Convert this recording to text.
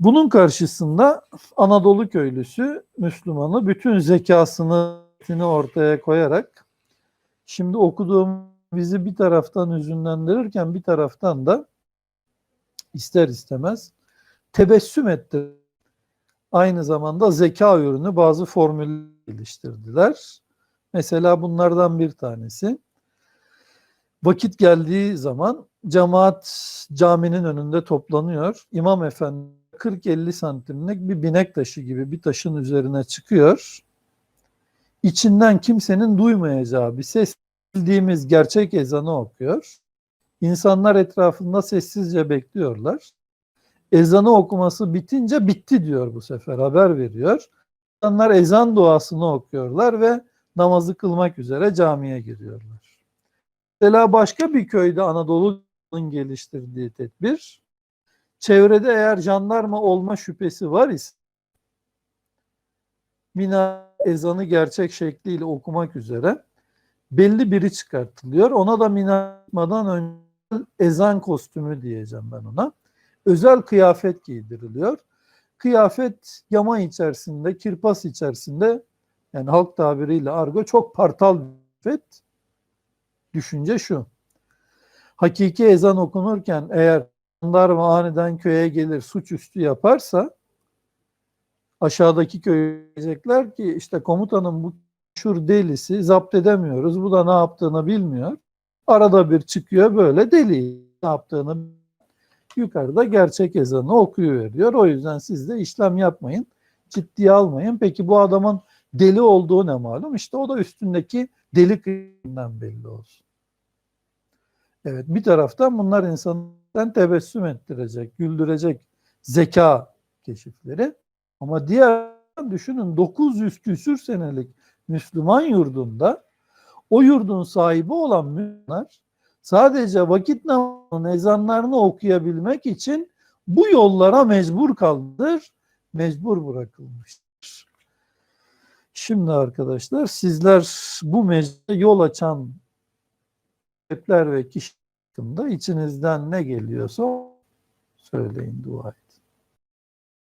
Bunun karşısında Anadolu köylüsü Müslümanı bütün zekasını ortaya koyarak şimdi okuduğum bizi bir taraftan hüzünlendirirken bir taraftan da ister istemez tebessüm etti. Aynı zamanda zeka ürünü bazı formüller geliştirdiler. Mesela bunlardan bir tanesi vakit geldiği zaman cemaat caminin önünde toplanıyor. İmam efendi 40-50 santimlik bir binek taşı gibi bir taşın üzerine çıkıyor. İçinden kimsenin duymayacağı bir ses bildiğimiz gerçek ezanı okuyor. İnsanlar etrafında sessizce bekliyorlar. Ezanı okuması bitince bitti diyor bu sefer haber veriyor. İnsanlar ezan duasını okuyorlar ve namazı kılmak üzere camiye giriyorlar. Mesela başka bir köyde Anadolu'nun geliştirdiği tedbir, çevrede eğer jandarma olma şüphesi var ise, mina ezanı gerçek şekliyle okumak üzere belli biri çıkartılıyor. Ona da minatmadan önce ezan kostümü diyeceğim ben ona. Özel kıyafet giydiriliyor. Kıyafet yama içerisinde, kirpas içerisinde yani halk tabiriyle argo çok partal bir. Düşünce şu. Hakiki ezan okunurken eğer jandarma aniden köye gelir suçüstü yaparsa aşağıdaki köye diyecekler ki işte komutanım bu şur delisi zapt edemiyoruz. Bu da ne yaptığını bilmiyor. Arada bir çıkıyor böyle deli ne yaptığını yukarıda gerçek ezanı okuyuveriyor. O yüzden siz de işlem yapmayın. Ciddiye almayın. Peki bu adamın deli olduğu ne malum? İşte o da üstündeki deli kıyımından belli olsun. Evet bir taraftan bunlar insandan tebessüm ettirecek, güldürecek zeka keşifleri. Ama diğer düşünün 900 küsür senelik Müslüman yurdunda o yurdun sahibi olan Müslümanlar sadece vakit namazının ezanlarını okuyabilmek için bu yollara mecbur kaldır, mecbur bırakılmıştır. Şimdi arkadaşlar sizler bu meclise yol açan sebepler ve kişi hakkında içinizden ne geliyorsa söyleyin duayı.